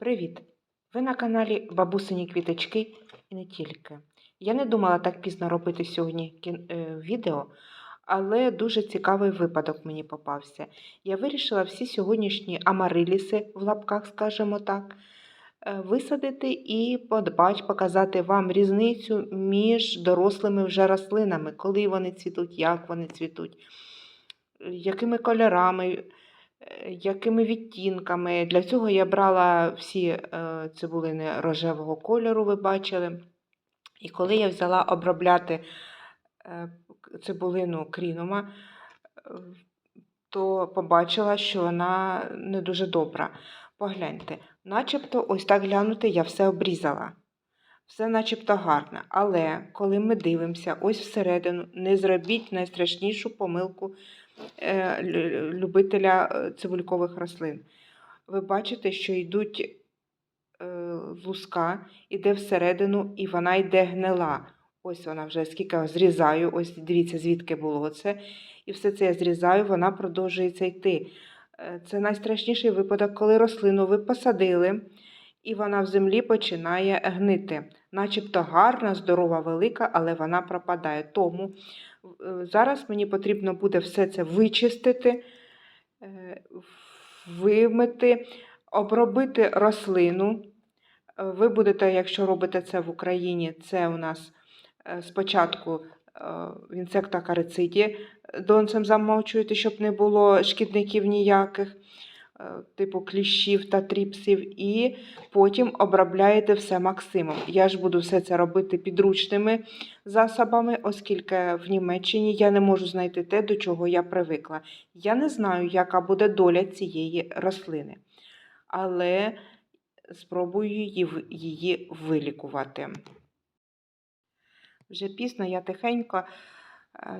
Привіт! Ви на каналі Бабусині Квіточки і не тільки. Я не думала так пізно робити сьогодні е, відео, але дуже цікавий випадок мені попався. Я вирішила всі сьогоднішні амариліси, в лапках, скажімо так, е, висадити і подбач, показати вам різницю між дорослими вже рослинами, коли вони цвітуть, як вони цвітуть, якими кольорами якими відтінками. Для цього я брала всі е, цибулини рожевого кольору, ви бачили. І коли я взяла обробляти е, цибулину крінома, е, то побачила, що вона не дуже добра. Погляньте, начебто, ось так глянути, я все обрізала. Все начебто гарно. Але коли ми дивимося ось всередину, не зробіть найстрашнішу помилку е, любителя е, цибулькових рослин. Ви бачите, що йдуть е, луска, іде всередину, і вона йде гнила. Ось вона вже скільки зрізаю, ось дивіться, звідки було це. І все це я зрізаю, вона продовжується йти. Е, Це найстрашніший випадок, коли рослину ви посадили, і вона в землі починає гнити. Начебто гарна, здорова, велика, але вона пропадає. Тому е, зараз мені потрібно буде все це вичистити, е, вимити, обробити рослину. Е, Ви будете, якщо робите це в Україні, це у нас спочатку в інсектокарициді донцем замовчуєте, щоб не було шкідників ніяких, типу кліщів та тріпсів, і потім обробляєте все максимум. Я ж буду все це робити підручними засобами, оскільки в Німеччині я не можу знайти те, до чого я привикла. Я не знаю, яка буде доля цієї рослини, але спробую її, вилікувати. Вже пізно я тихенько е,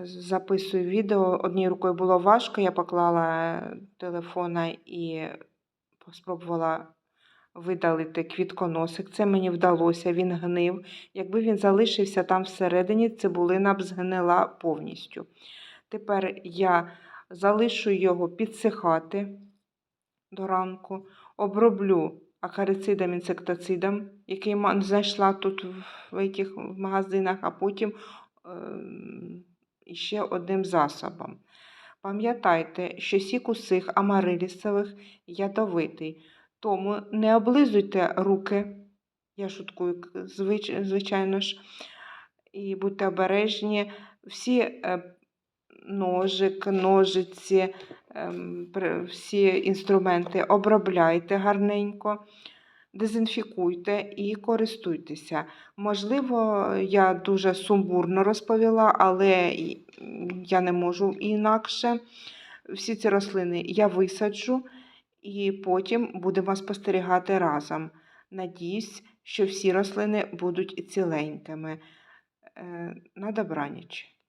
записую відео. Однією рукою було важко, я поклала телефона і спробувала видалити квітконосик. Це мені вдалося, він гнив. Якби він залишився там всередині, цибулина б згнила повністю. Тепер я залишу його підсихати до ранку, оброблю акарицидом, інсектицидом, який знайшла тут в этих в магазинах, а потім ем, ще одним засобом. Пам'ятайте, що сік усіх амарилісових ядовитий, тому не облизуйте руки, я шуткую, звич, звичайно ж, і будьте обережні. Всі е, ножик, ножиці, ем, всі інструменти обробляйте гарненько, дезінфікуйте і користуйтеся. Можливо, я дуже сумбурно розповіла, але я не можу інакше. Всі ці рослини я висаджу і потім будемо спостерігати разом. Надіюсь, що всі рослини будуть ціленькими. Е, На добраніч.